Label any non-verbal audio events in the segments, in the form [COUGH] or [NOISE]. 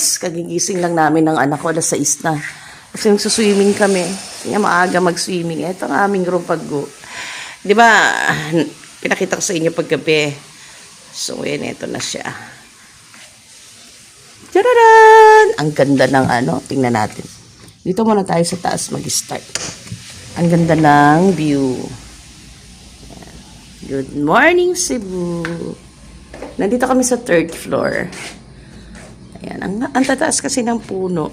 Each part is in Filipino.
guys, kagigising lang namin ng anak ko, alas 6 na. Kasi magsuswimming kami. Kaya maaga mag-swimming. Ito ang aming room pag-go. Di ba, pinakita ko sa inyo paggabi. So, yan, ito na siya. Tararan! Ang ganda ng ano, tingnan natin. Dito muna tayo sa taas mag-start. Ang ganda ng view. Good morning, Cebu. Nandito kami sa third floor. Ayan, ang, ang tataas kasi ng puno.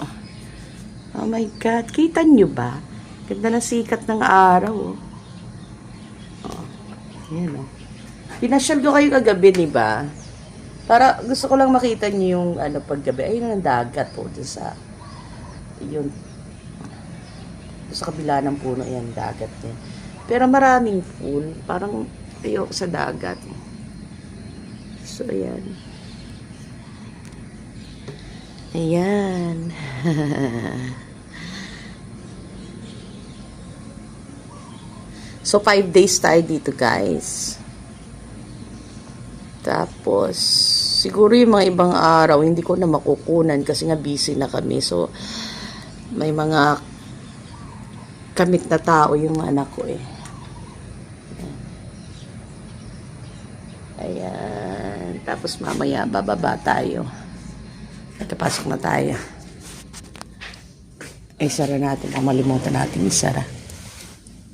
Oh my God, kita nyo ba? Ganda ng sikat ng araw. Oh. Oh, ayan oh. Pinasyal ko kayo kagabi, di ba? Para gusto ko lang makita niyo yung ano paggabi. Ayun ang dagat po dun sa yun sa kabila ng puno yan dagat yan. Pero maraming pool, parang ayoko sa dagat. So ayan. Ayan. [LAUGHS] so five days tayo dito guys. Tapos, siguro yung mga ibang araw, hindi ko na makukunan kasi nga busy na kami. So, may mga kamit na tao yung anak ko eh. Ayan. Tapos mamaya, bababa tayo. Nakapasok na tayo. Ay, sara natin. Ang malimutan natin, isara.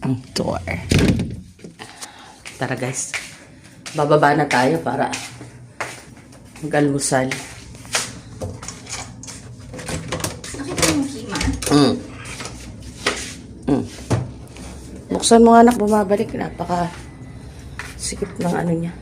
Ang door. Tara guys. Bababa na tayo para mag-almusal. Nakita mo yung kima? Mm. Mm. Buksan mo anak, bumabalik. Napaka sikip ng ano niya.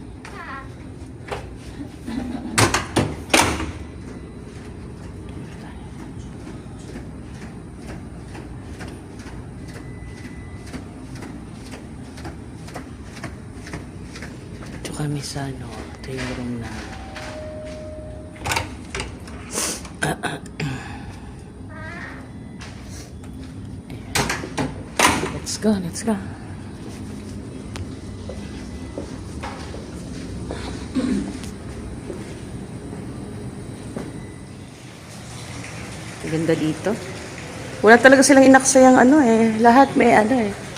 Ito kami sa ano, ito room na Let's go, let's go. Ganda dito. Wala talaga silang inaksayang ano eh. Lahat may ano eh.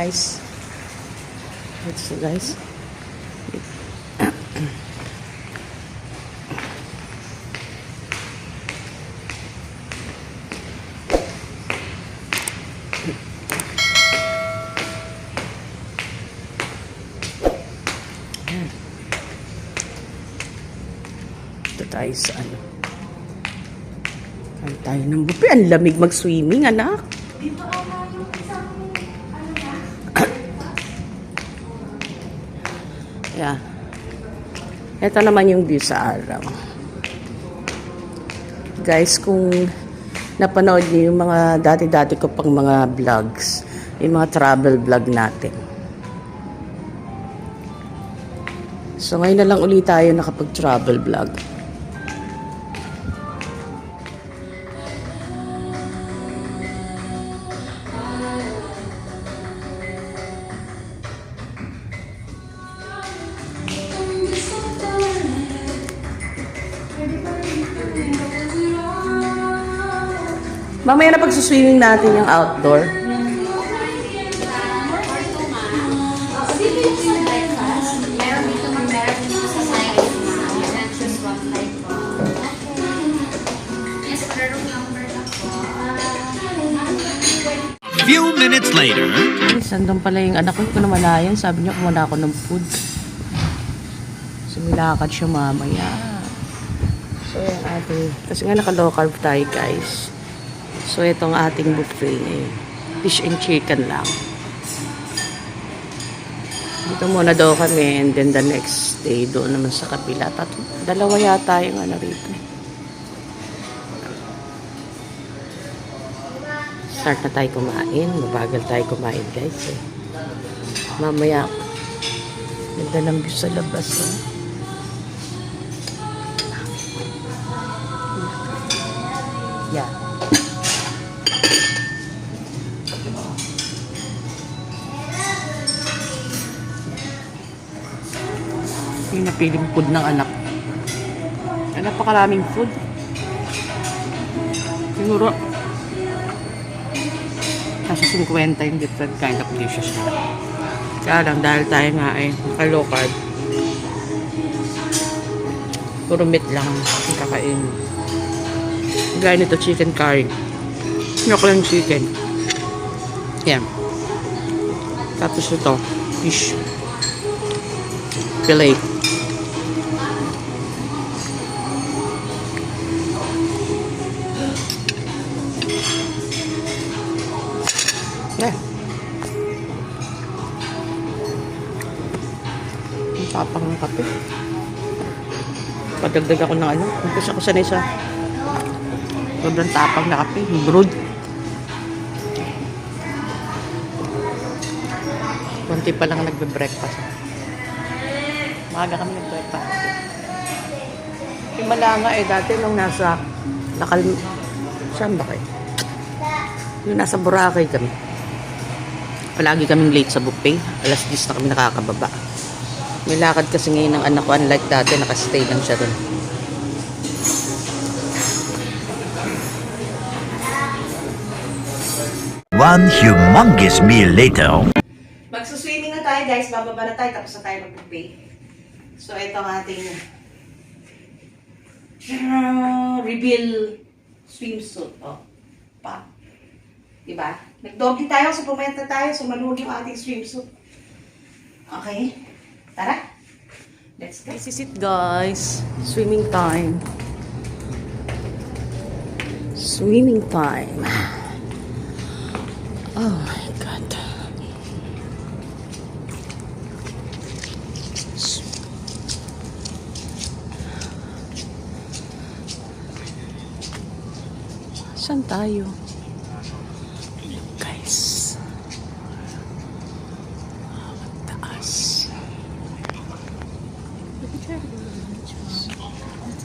Guys. Let's go guys. Ito tayo sa ano. Kain tayo ng bupi. Ang lamig mag-swimming, anak. Yeah. Ito naman yung view sa araw. Guys, kung napanood niyo yung mga dati-dati ko pang mga vlogs, yung mga travel vlog natin. So ngayon na lang ulit tayo nakapag-travel vlog. Mamaya na pagsuswimming natin yung outdoor. Few minutes later. Andun pala yung anak ko. Hindi ko. Sabi niya, kumana ako ng food. Sumilakad siya mamaya. So, yan ating... Kasi nga naka-low carb tayo, guys. So, itong ating buffet eh. Fish and chicken lang. Dito muna daw kami and then the next day doon naman sa kabila. Tatlo, dalawa yata yung ano rito. Start na tayo kumain. Mabagal tayo kumain guys eh. Mamaya. Ganda ng view sa labas eh. Yeah. Napiling food ng anak. Ay, napakaraming food. Siguro, nasa 50 yung different kind of dishes nila. Kaya lang, dahil tayo nga ay carb, puro meat lang ang kakain. Gaya nito, chicken curry. Nyok lang chicken. Yan. Tapos ito, fish. Fillet. Yeah. Ang tapang ng kape. Padagdag ako ng ano. Kasi ako sanay sa sobrang tapang na kape. Brood. Kunti pa lang nagbe-breakfast. Maaga kami nag-breakfast. Himala nga eh, dati nung nasa Nakal... Saan ba kayo? Yung nasa Boracay kami. Palagi kaming late sa buffet. Alas 10 na kami nakakababa. May lakad kasi ngayon ng anak ko. Unlike dati, nakastay lang siya dun. One humongous meal later. Magsuswimming na tayo guys. Bababa na tayo. Tapos na tayo mag-buffet. So, ito ang ating reveal swimsuit. Oh. Pa. Diba? Nag-doggy tayo. So, pumenta tayo. So, maluwag yung ating swimsuit. Okay. Tara. Let's go. This is it guys. Swimming time. Swimming time. [SIGHS] Oh my God. Saan tayo?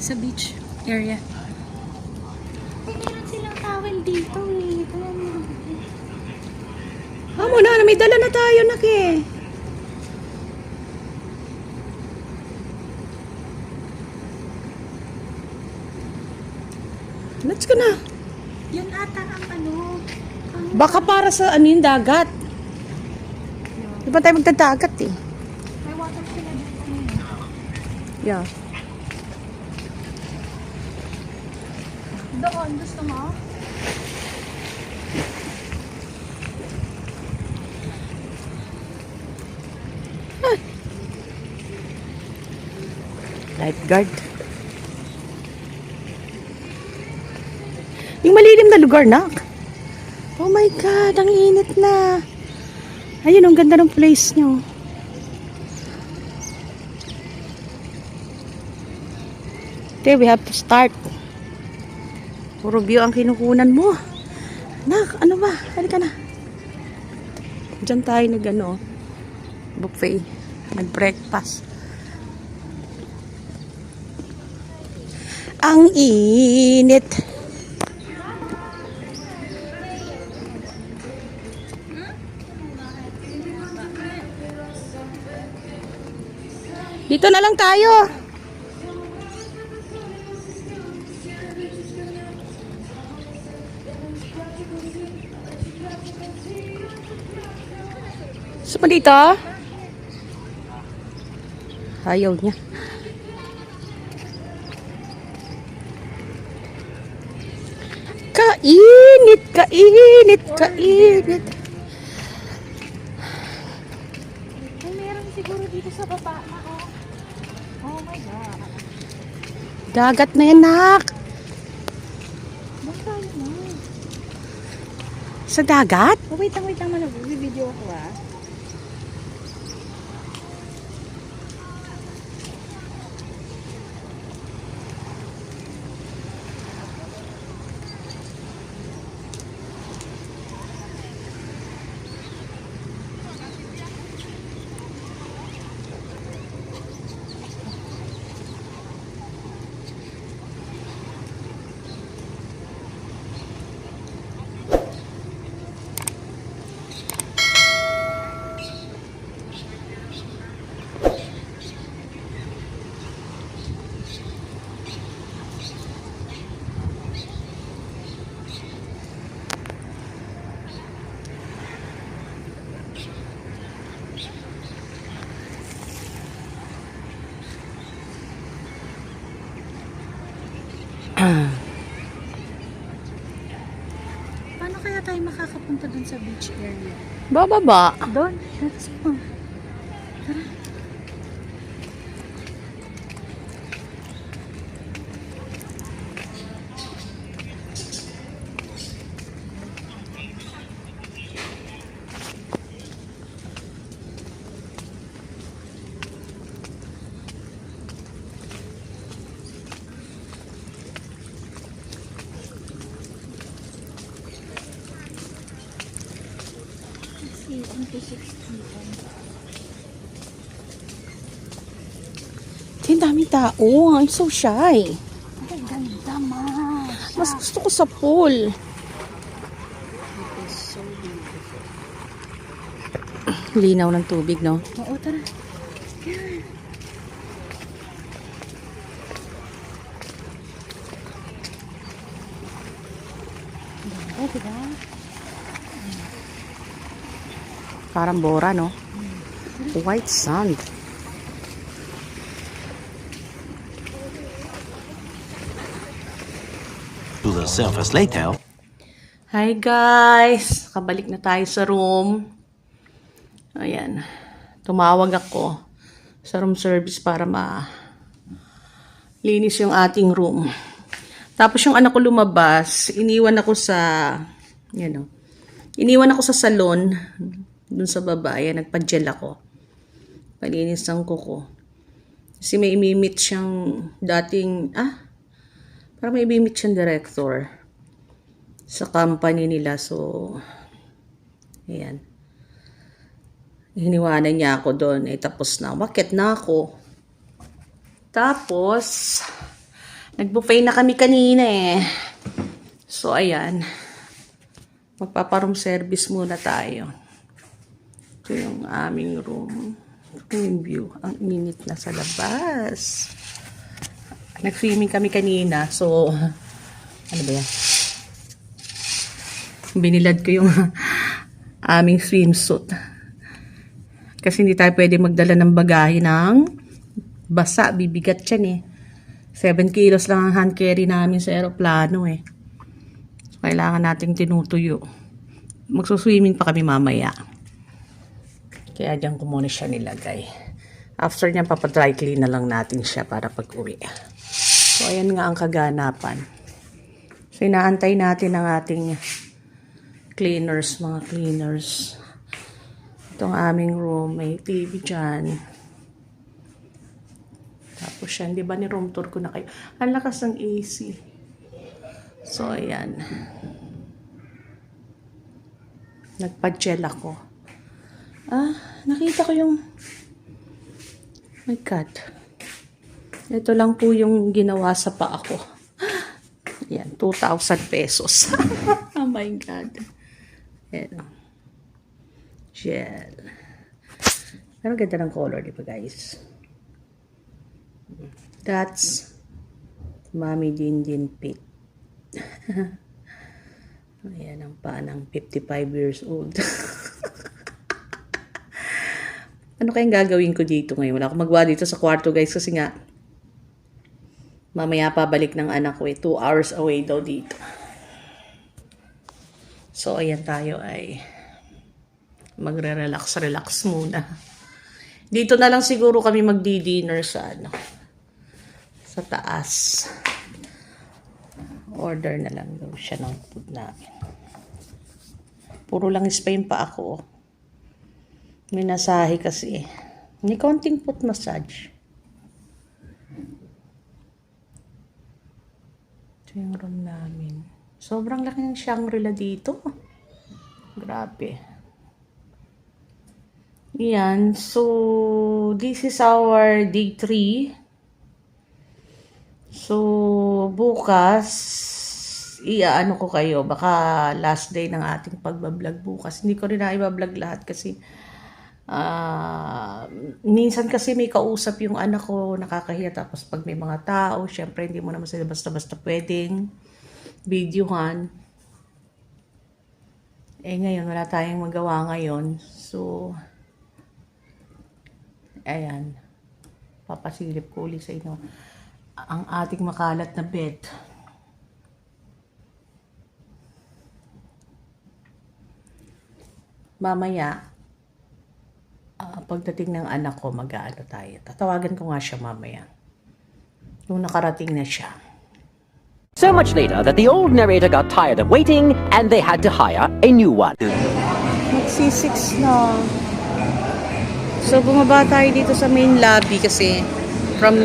Sa beach area. Meron silang towel dito eh. Amo na, may dala na tayo, naki. Let's go na. Yan ata ang ano. ang- Baka para sa ano yung dagat. Di ba tayo magdadagat eh? May water sila dito. eh. Yeah. Doon, gusto mo? Lifeguard. Yung malilim na lugar, nak. Oh my God, ang init na. Ayun, ang ganda ng place nyo. Okay, we have to start. Puro view ang kinukunan mo. Nak, ano ba? Halika na. Diyan tayo nag ano, buffet. Nag-breakfast. Ang init. Dito na lang tayo. Gusto mo dito? Ayaw niya. Kainit, kainit, kainit. Ay, meron siguro dito sa baba na oh. Oh my God. Dagat na yan, nak. Sa dagat? Oh, wait lang, wait lang. Manag- video ako ah. Sa beach area? Bababa. Doon? Let's go. Ang dami tao. I'm so shy. Ay, ganda ma. Mas gusto ko sa pool. So. Linaw ng tubig, no? Oo, tara. Ganda, diba? Parang bora, no? White sand. The surface later. Hi guys! Kabalik na tayo sa room. Ayan. Tumawag ako sa room service para ma linis yung ating room. Tapos yung anak ko lumabas, iniwan ako sa, you know, iniwan ako sa salon, dun sa baba, ayan, nagpa-gel ako. Palinis ng kuko. Kasi may imimit siyang dating, ah, parang may imimit siyang director sa company nila. So, ayan. Hiniwanan niya ako doon. Eh, tapos na. Bakit na ako? Tapos, nag-buffet na kami kanina eh. So, ayan. Magpaparoom service muna tayo. Ito yung aming room. Ito yung view. Ang init na sa labas. Nag-swimming kami kanina. So, ano ba yan? binilad ko yung [LAUGHS] aming swimsuit. Kasi hindi tayo pwede magdala ng bagahe ng basa. Bibigat yan eh. 7 kilos lang ang hand carry namin sa aeroplano eh. So, kailangan nating tinutuyo. Magsuswimming pa kami mamaya. Kaya dyan ko muna siya nilagay. After niyan, papadry clean na lang natin siya para pag uwi. So, ayan nga ang kaganapan. So, inaantay natin ang ating cleaners, mga cleaners. Itong aming room, may TV dyan. Tapos yan, di ba ni room tour ko na kayo? Ang lakas ng AC. So, ayan. Nagpa-gel ako. Ah, nakita ko yung... My God. Ito lang po yung ginawa sa paa ko. Yan, 2,000 pesos. [LAUGHS] oh my God. Yan. Gel. Pero ganda ng color, di ba guys? That's Mami Din Din Pit. [LAUGHS] Ayan ang paa ng 55 years old. [LAUGHS] ano kayang gagawin ko dito ngayon? Wala akong magawa dito sa kwarto guys kasi nga mamaya pa balik ng anak ko eh. 2 hours away daw dito. So ayan tayo ay magre-relax relax muna. Dito na lang siguro kami magdi-dinner sa ano sa taas. Order na lang daw siya ng food namin. Puro lang pa yung pa ako. May nasahe kasi. May konting foot massage. Ito yung room namin. Sobrang laki ng Shangri-La dito. Grabe. Yan. So, this is our day 3. So, bukas, iaano ko kayo, baka last day ng ating pagbablog bukas. Hindi ko rin na ibablog lahat kasi ah minsan kasi may kausap yung anak ko, nakakahiya. Tapos pag may mga tao, syempre hindi mo naman sila basta-basta pwedeng videohan. Eh ngayon, wala tayong magawa ngayon. So, ayan. Papasilip ko ulit sa inyo ang ating makalat na bed. mamaya, ah, pagdating ng anak ko, mag-ano tayo. Tatawagan ko nga siya mamaya. Nung nakarating na siya. So much later that the old narrator got tired of waiting and they had to hire a new one. Magsi-6 na. So, bumaba tayo dito sa main lobby kasi from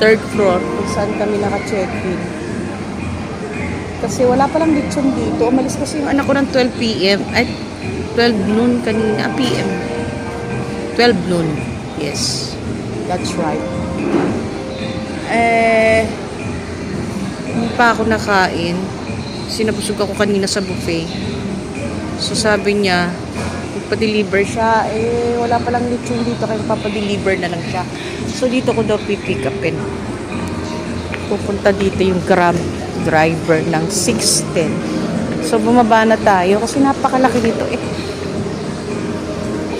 third floor kung saan kami naka-check-in. Kasi wala palang lechon dito. Umalis kasi yung anak ko ng 12 p.m. Ay, 12 noon kanina. Ah, p.m. 12 noon. Yes. That's right. Eh, hindi pa ako nakain. Sinabusog ako kanina sa buffet. So sabi niya, magpa-deliver siya. Eh, wala palang lechon dito kaya papadeliver na lang siya. So dito ko daw pipick upin. Pupunta dito yung grab driver ng 610. So bumaba na tayo kasi napakalaki nito eh.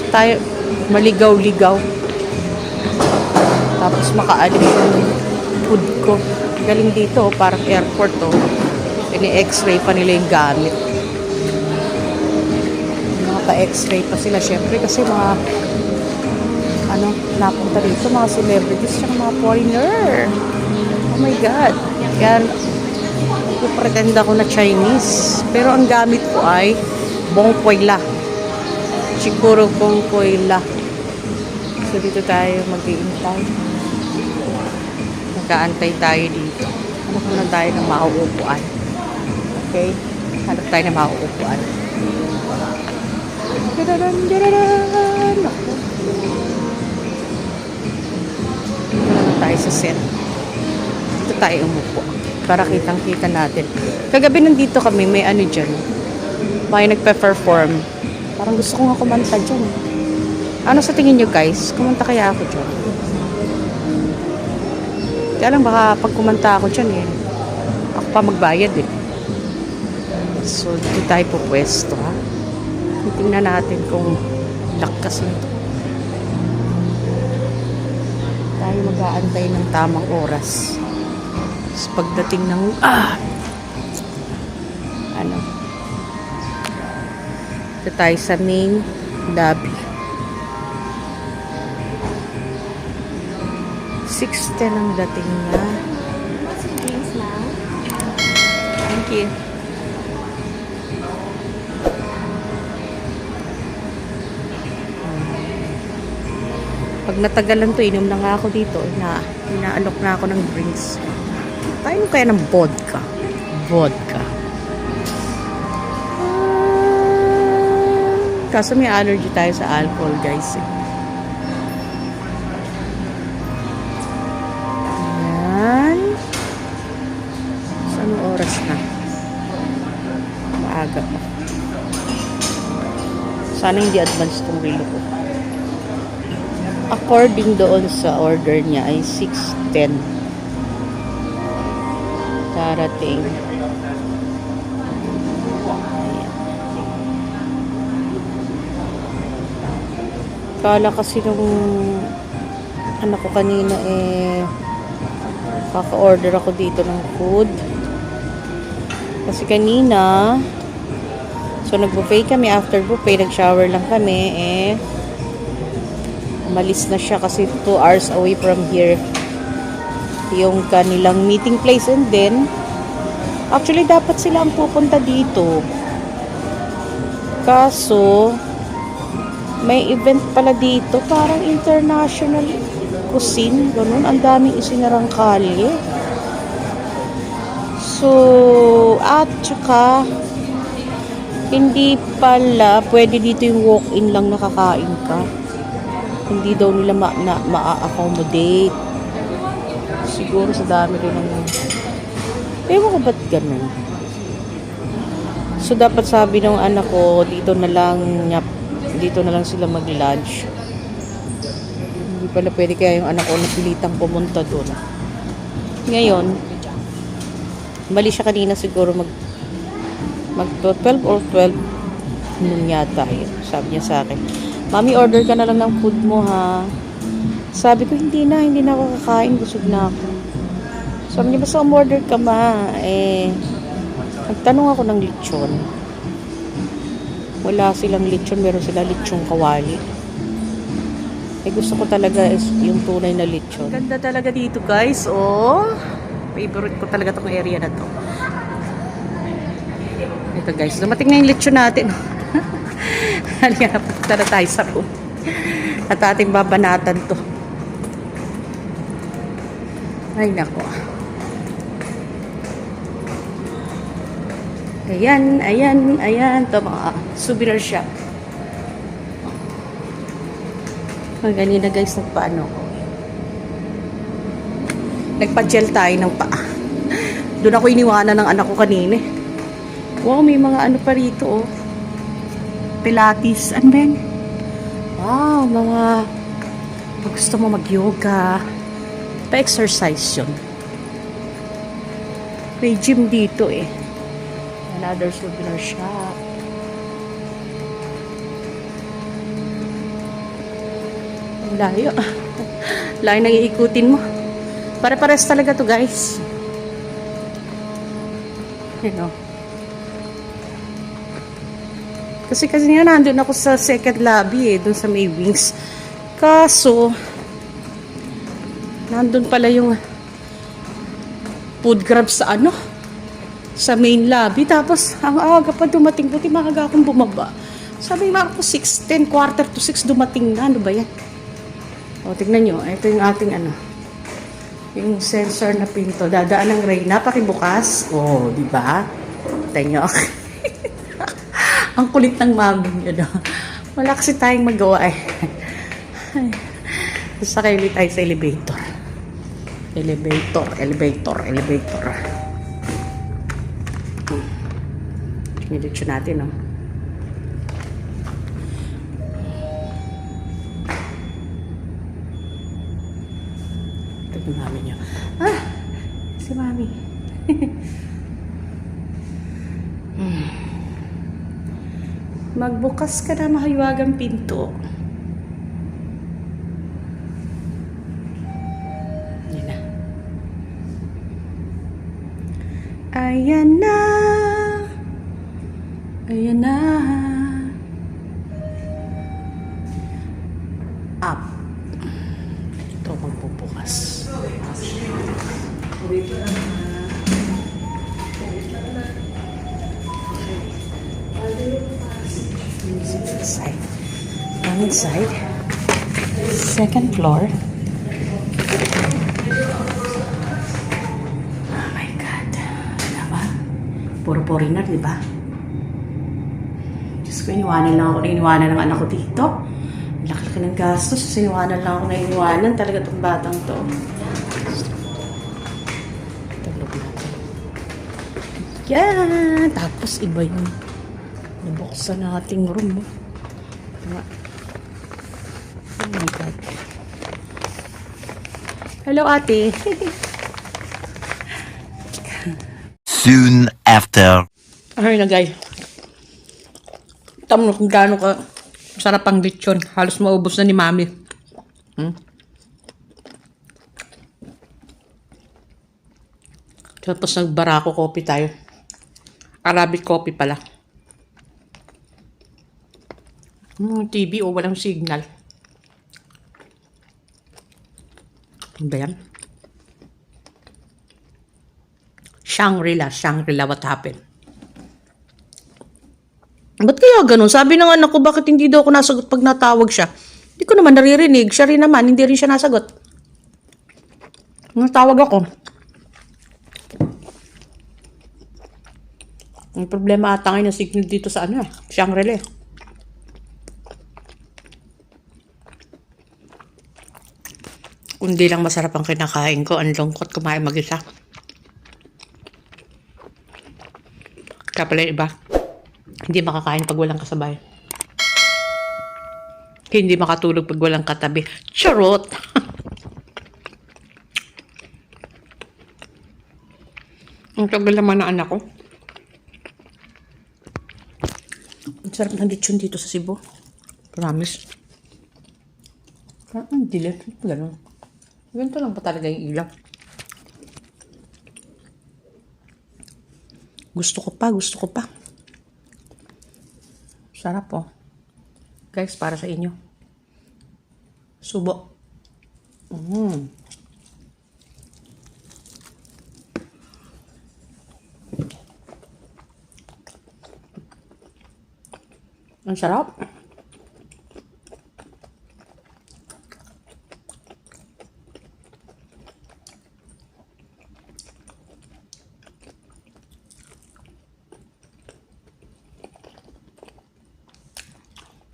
Tayo maligaw-ligaw. Tapos makaalis yung food ko. Galing dito, parang airport oh. Ini-x-ray pa nila yung gamit mga pa-x-ray pa sila syempre kasi mga ano, napunta dito mga celebrities tsaka mga foreigner oh my god yan pretend ako na Chinese pero ang gamit ko ay bongkoy la siguro bongkoy la so dito tayo mag-iintay mag-aantay tayo dito hanap muna tayo ng mauupuan okay hanap tayo ng mauupuan Dararan, dararan. Naku. Dito naman tayo sa set. Dito tayo umupo. Para kitang-kita natin. Kagabi nandito kami, may ano dyan. May nagpe-perform. Parang gusto ko nga kumanta dyan. Ano sa tingin nyo guys? Kumanta kaya ako dyan? Kaya lang baka pag kumanta ako dyan eh. Ako pa magbayad eh. So, dito tayo po pwesto ha. Titingnan natin kung lakas nito. Tayo mag-aantay ng tamang oras. Tapos pagdating ng... Ah! Tayo sa main lobby. 6.10 ang dating now? Thank you. Pag natagalan to, inom na nga ako dito. Ina, inaanok na ako ng drinks. Tayo kaya ng vodka. Vodka. Kaso may allergy tayo sa alcohol, guys. Eh. Ayan. Sa anong oras na? Maaga pa. Sana hindi advance tong relo ko. According doon sa order niya ay 6.10. Darating. Kala kasi nung anak ko kanina eh kaka-order ako dito ng food. Kasi kanina, so nag-buffet kami, after buffet, nag-shower lang kami, eh, umalis na siya kasi 2 hours away from here. Yung kanilang meeting place and then actually dapat sila ang pupunta dito. Kaso may event pala dito parang international cuisine ganun ang daming isinarang kalye so at saka hindi pala pwede dito yung walk-in lang nakakain ka hindi daw nila ma, na, ma-accommodate. Siguro sa dami rin ng... Ewan ko ba't ganun? So, dapat sabi ng anak ko, dito na lang, niya- dito na lang sila mag-lunch. Hindi pala pwede kaya yung anak ko napilitang pumunta doon. Ngayon, mali siya kanina siguro mag mag 12 or 12 noon yata yun. Sabi niya sa akin, Mami, order ka na lang ng food mo, ha? Sabi ko, hindi na, hindi na ako kakain. Busog na ako. Sabi niya, basta umorder ka, ma. Eh, nagtanong ako ng lechon. Wala silang lechon, meron sila lechong kawali. Eh gusto ko talaga yung tunay na lechon. Ganda talaga dito guys, oh. Favorite ko talaga tong area na to. Ito guys, dumating na yung lechon natin. [LAUGHS] Halika na, punta na tayo sa room. At ating babanatan to. Ay, nako. Ayan, ayan, ayan. Ito mga souvenir shop. Ang ganina guys, nagpaano ko. Nagpa-gel tayo ng paa. Doon ako iniwanan ng anak ko kanina. eh. Wow, may mga ano pa rito oh. Pilates. Ano ba? Wow, mga pag gusto mo mag-yoga, pa-exercise yun. May gym dito eh. Another souvenir shop. Layo. Layo nang iikutin mo. Pare-pares talaga to guys. You know. Kasi kasi nga nandun ako sa second lobby eh, dun sa may wings. Kaso, nandun pala yung food grab sa ano, sa main lobby. Tapos, ang aga pa dumating, buti maaga akong bumaba. Sabi nga ako, 6, 10, quarter to 6 dumating na. Ano ba yan? O, tignan nyo. Ito yung ating ano, yung sensor na pinto. Dadaan ng Reyna, pakibukas. O, di ba? Tignan nyo. [LAUGHS] Ang kulit ng mami nyo, no? Wala kasi tayong magawa eh. Sakay ulit tayo sa elevator. Elevator, elevator, elevator. Minitso natin, no? Magbukas ka na mahiwagang pinto. Yan na. Ayan na. Ayan na. Up. Ito magbubukas. Inside. One inside. Second floor. Oh my God. Diba? Puro foreigner, di ba? Diyos ko, iniwanan lang ako na iniwanan ng anak ko dito. Laki-laki ng gastos. Kasi iniwanan lang ako na iniwanan. Talaga itong batang to. Yan! Tapos iba yung nabuksan nating room. Oh. Nga. Oh my God. Hello, ate. Soon after. Ay na guys. Tamo kung gaano ka sarap ang lechon. Halos maubos na ni mami. Hmm? Tapos nagbarako coffee tayo. Arabic coffee pala. Hmm, TV o walang signal. Ano? Shangri-La, Shangri-La, what happened? Ba't kaya ganun? Sabi ng anak ko, bakit hindi daw ako nasagot pag natawag siya? Hindi ko naman naririnig. Siya rin naman, hindi rin siya nasagot. Natawag ako. Ang problema ata ngayon ng signal dito sa ano, Shangri-La. Kundi lang masarap ang kinakain ko, ang lungkot kumain mag-isa. Kaya iba, hindi makakain pag walang kasabay. Hindi makatulog pag walang katabi. Charot! [LAUGHS] Ang tagal naman na anak ko. Ang sarap ng lechon dito sa Cebu. Promise. Parang ang dilim. Ganun. Ganito lang pa talaga yung ilaw. Gusto ko pa, gusto ko pa. Sarap po. Guys, para sa inyo. Subo. Mm. Ang sarap.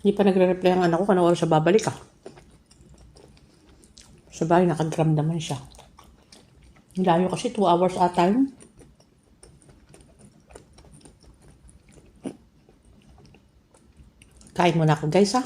Hindi pa nagre-reply ang anak ko oras siya babalik ah. Sa bahay, nakagram naman siya. Layo kasi, 2 hours ata yun. Kain muna ako guys ha.